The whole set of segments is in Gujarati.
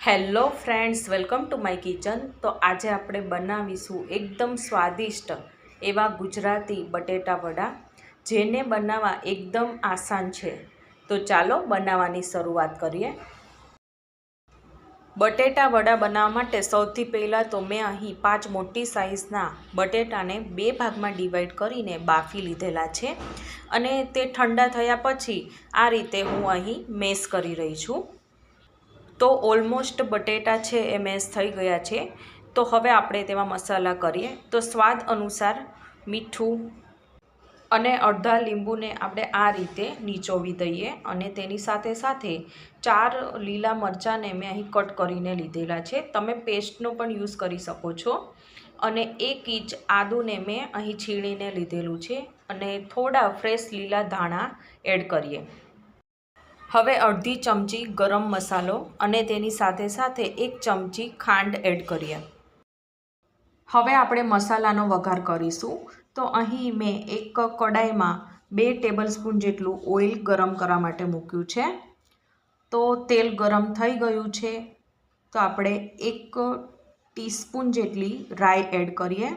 Hello friends, welcome to my kitchen. તો આજે આપણે બનાવીશું એકદમ સ્વાદિષ્ટ એવા ગુજરાતી બટેટા વડા, જેને બનાવવા એકદમ આસાન છે. તો ચાલો બનાવવાની શરૂઆત કરીએ. બટેટા વડા બનાવવા માટે સૌથી પહેલાં તો મેં અહીં પાંચ મોટી સાઇઝના બટેટાને બે ભાગમાં ડિવાઈડ કરીને બાફી લીધેલા છે અને તે ઠંડા થયા પછી આ રીતે હું અહીં મેસ કરી રહી છું. તો ઓલમોસ્ટ બટેટા છે એ મેશ થઈ ગયા છે. તો હવે આપણે તેમાં મસાલા કરીએ. તો સ્વાદ અનુસાર મીઠું અને અડધા લીંબુને આપણે આ રીતે નીચોવી દઈએ અને તેની સાથે સાથે ચાર લીલા મરચાંને મેં અહીં કટ કરીને લીધેલા છે. તમે પેસ્ટનો પણ યુઝ કરી શકો છો. અને એક ઇંચ આદુને મેં અહીં છીણીને લીધેલું છે. અને થોડા ફ્રેશ લીલા ધાણા એડ કરીએ. હવે અડધી ચમચી ગરમ મસાલો અને તેની સાથે સાથે એક ચમચી ખાંડ એડ કરીએ. હવે આપણે મસાલાનો વઘાર કરીશું. તો અહીં મેં એક કડાઈમાં બે ટેબલસ્પૂન જેટલું ઓઇલ ગરમ કરવા માટે મૂક્યું છે. તો તેલ ગરમ થઈ ગયું છે. તો આપણે એક ટીસ્પૂન જેટલી રાઈ એડ કરીએ.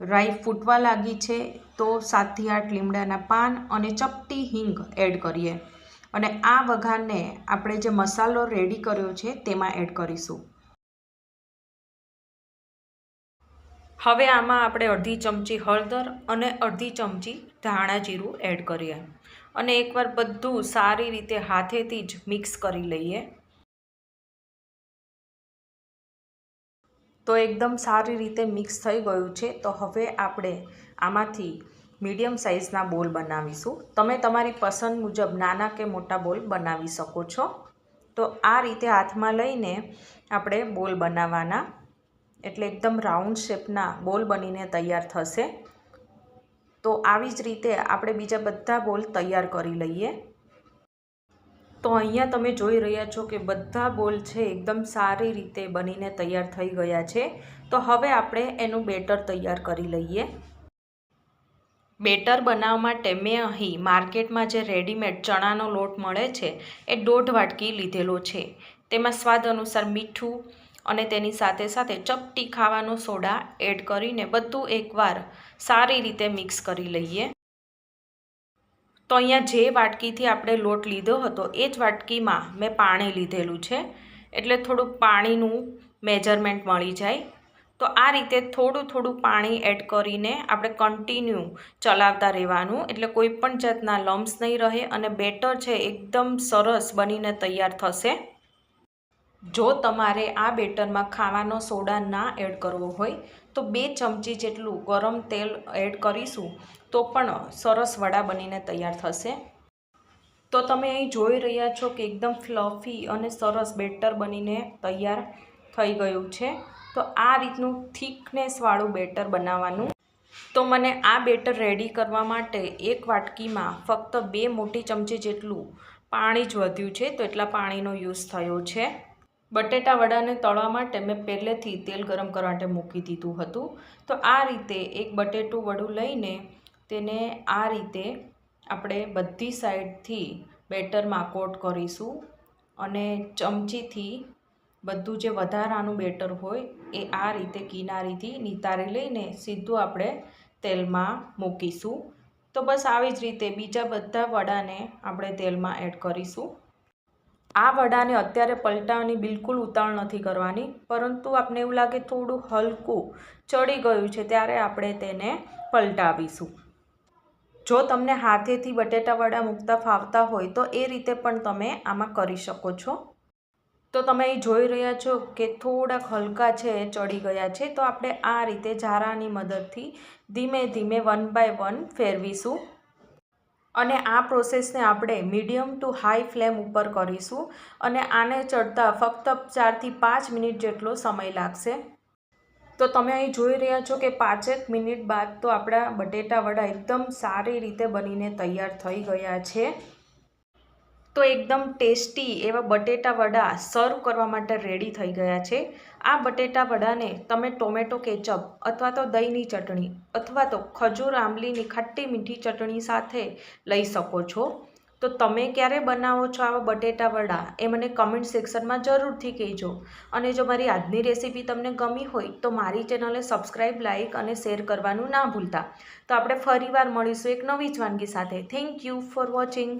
રાઈ ફૂટવા લાગી છે તો સાતથી આઠ લીમડાના પાન અને ચપટી હિંગ એડ કરીએ. અને આ વઘારને આપણે જે મસાલો રેડી કર્યો છે, તેમાં એડ કરીશું. હવે આમાં આપણે અડધી ચમચી હળદર અને અડધી ચમચી ધાણા જીરું એડ કરીએ. અને એકવાર બધું સારી રીતે હાથેથી જ મિક્સ કરી લઈએ. તો એકદમ સારી રીતે મિક્સ થઈ ગયું છે, તો હવે આપણે આમાંથી મીડિયમ સાઇઝના બોલ બનાવીશું. તમે તમારી પસંદ મુજબ નાના કે મોટા બોલ બનાવી શકો છો. તો આ રીતે હાથમાં લઈને આપણે બોલ બનાવવાના. એટલે એકદમ રાઉન્ડ શેપના બોલ બનીને તૈયાર થશે. તો આવી જ રીતે આપણે બીજા બધા બોલ તૈયાર કરી લઈએ. તો અહીંયા તમે જોઈ રહ્યા છો કે બધા બોલ છે એકદમ સારી રીતે બનીને તૈયાર થઈ ગયા છે. તો હવે આપણે એનું બેટર તૈયાર કરી લઈએ. બેટર બનાવવા માટે મેં અહીં માર્કેટમાં જે રેડીમેડ ચણાનો લોટ મળે છે, એ દોઢ વાટકી લીધેલો છે. તેમાં સ્વાદ અનુસાર મીઠું અને તેની સાથે સાથે ચપટી ખાવાનો સોડા એડ કરીને બધું એકવાર સારી રીતે મિક્સ કરી લઈએ. તો અહીંયા જે વાટકીથી આપણે લોટ લીધો હતો, એ જ વાટકીમાં મેં પાણી લીધેલું છે. એટલે થોડુંક પાણીનું મેજરમેન્ટ મળી જાય. તો આ રીતે થોડું થોડું પાણી એડ કરીને આપણે કન્ટિન્યુ ચલાવતા રહેવાનું. એટલે કોઈ પણ જાતના લમ્સ નહીં રહે અને બેટર છે, એકદમ સરસ બનીને તૈયાર થશે. જો તમારે આ બેટરમાં ખાવાનો સોડા ના એડ કરવો હોય, તો બે ચમચી જેટલું ગરમ તેલ એડ કરીશું, તો પણ સરસ વડા બનીને તૈયાર થશે. તો તમે અહીં જોઈ રહ્યા છો કે એકદમ ફ્લફી અને સરસ બેટર બનીને તૈયાર થઈ ગયું છે. તો આ રીતનું થિકનેસવાળું બેટર બનાવવાનું. તો મને આ બેટર રેડી કરવા માટે એક વાટકીમાં ફક્ત બે મોટી ચમચી જેટલું પાણી જ વધ્યું છે. તો એટલા પાણીનો યુઝ થયો છે. બટેટા વડાને તળવા માટે મેં પહેલેથી તેલ ગરમ કરવા માટે મૂકી દીધું હતું. તો આ રીતે એક બટેટું વડું લઈને તેને આ રીતે આપણે બધી સાઈડથી બેટરમાં કોટ કરીશું. અને ચમચીથી બધું જે વધારાનું બેટર હોય એ આ રીતે કિનારીથી નિતારી લઈને સીધું આપણે તેલમાં મૂકીશું. તો બસ આવી જ રીતે બીજા બધા વડાને આપણે તેલમાં એડ કરીશું. આ વડાને અત્યારે પલટાવવાની બિલકુલ ઉતાવળ નથી કરવાની, પરંતુ આપણે એવું લાગે થોડું હલકું ચડી ગયું છે ત્યારે આપણે તેને પલટાવીશું. જો તમને હાથેથી બટેટા વડા મૂકતા ફાવતા હોય તો એ રીતે પણ તમે આમાં કરી શકો છો. તો તમે જોઈ રહ્યા છો કે થોડાક હલકા છે, ચડી ગયા છે. તો આપણે આ રીતે ઝારાની મદદથી ધીમે ધીમે વન બાય વન ફેરવીશું. અને આ પ્રોસેસને આપણે મીડિયમ ટુ હાઈ ફ્લેમ ઉપર કરીશું. અને આને ચડતા ફક્ત ચારથી પાંચ મિનિટ જેટલો સમય લાગશે. તો તમે અહીં જોઈ રહ્યા છો કે પાંચેક મિનિટ બાદ તો આપણા બટેટા વડા એકદમ સારી રીતે બનીને તૈયાર થઈ ગયા છે. તો એકદમ ટેસ્ટી એવા બટેટા વડા સર્વ કરવા માટે રેડી થઈ ગયા છે. આ બટેટા વડાને તમે ટોમેટો કેચઅપ અથવા તો દહીંની ચટણી અથવા તો ખજૂર આંબલીની ખાટી મીઠી ચટણી સાથે લઈ શકો છો. તો તમે ક્યારે બનાવો છો આવા બટેટા વડા એ મને કમેન્ટ સેક્શનમાં જરૂરથી કહેજો. અને જો મારી આજની રેસીપી તમને ગમી હોય તો મારી ચેનલને સબસ્ક્રાઈબ લાઇક અને શેર કરવાનું ના ભૂલતા. તો આપણે ફરીવાર મળીશું એક નવી જ વાનગી સાથે. Thank you for watching